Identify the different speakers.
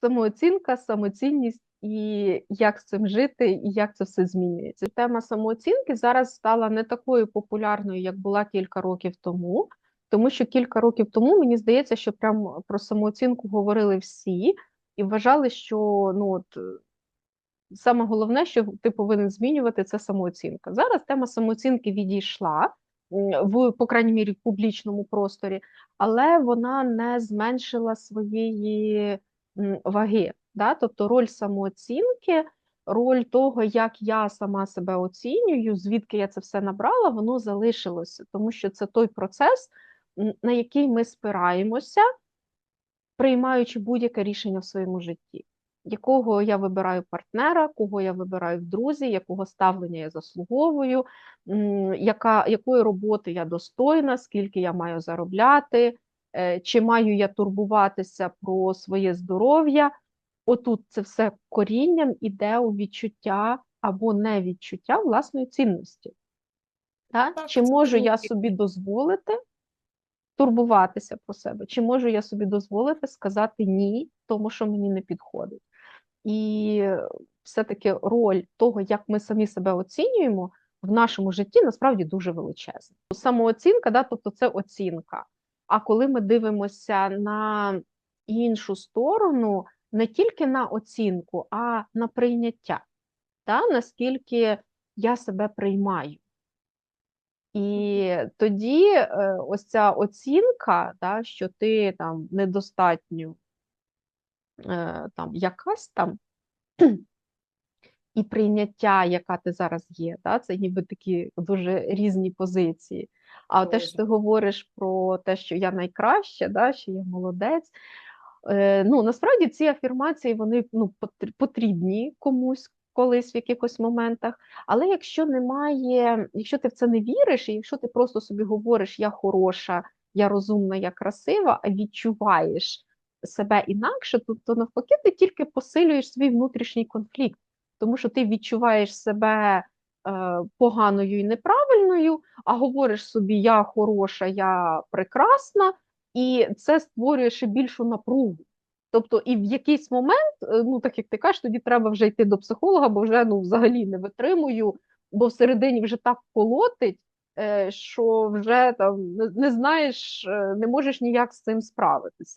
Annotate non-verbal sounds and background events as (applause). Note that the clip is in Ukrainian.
Speaker 1: самооцінка, самоцінність і як з цим жити, і як це все змінюється. Тема самооцінки зараз стала не такою популярною, як була кілька років тому, тому що кілька років тому мені здається, що прям про самооцінку говорили всі і вважали, що ну от саме головне, що ти повинен змінювати, це самооцінка. Зараз тема самооцінки відійшла в, по крайній мірі, в публічному просторі, але вона не зменшила своєї ваги. Да? Тобто роль самооцінки, роль того, як я сама себе оцінюю, звідки я це все набрала, воно залишилося, тому що це той процес, на який ми спираємося, приймаючи будь-яке рішення в своєму житті. Якого я вибираю партнера, кого я вибираю в друзі, якого ставлення я заслуговую, яка, якої роботи я достойна, скільки я маю заробляти, чи маю я турбуватися про своє здоров'я. Отут це все корінням іде у відчуття або невідчуття власної цінності. Так?
Speaker 2: Так,
Speaker 1: Чи можу я собі дозволити турбуватися про себе? Чи можу я собі дозволити сказати ні, тому що мені не підходить? І все-таки роль того, як ми самі себе оцінюємо в нашому житті, насправді дуже величезна. Самооцінка, да, тобто це оцінка. А коли ми дивимося на іншу сторону, не тільки на оцінку, а на прийняття, та, наскільки я себе приймаю. І тоді е, ось ця оцінка, да, що ти там недостатньо е, там, якась там, (clears throat) і прийняття, яка ти зараз є, да, це ніби такі дуже різні позиції. А те, що ти говориш про те, що я найкраща, да, що я молодець. Е, ну, Насправді ці афірмації вони ну, потрібні комусь колись в якихось моментах. Але якщо немає, якщо ти в це не віриш, і якщо ти просто собі говориш Я хороша, я розумна, я красива, а відчуваєш себе інакше, то, то навпаки, ти тільки посилюєш свій внутрішній конфлікт, тому що ти відчуваєш себе. Е, поганою і неправильною, а говориш собі, я хороша, я прекрасна, і це створює ще більшу напругу. Тобто, і в якийсь момент, е, ну так як ти кажеш, тоді треба вже йти до психолога, бо вже ну взагалі не витримую, бо всередині вже так колотить, е, що вже там не знаєш, не можеш ніяк з цим справитися.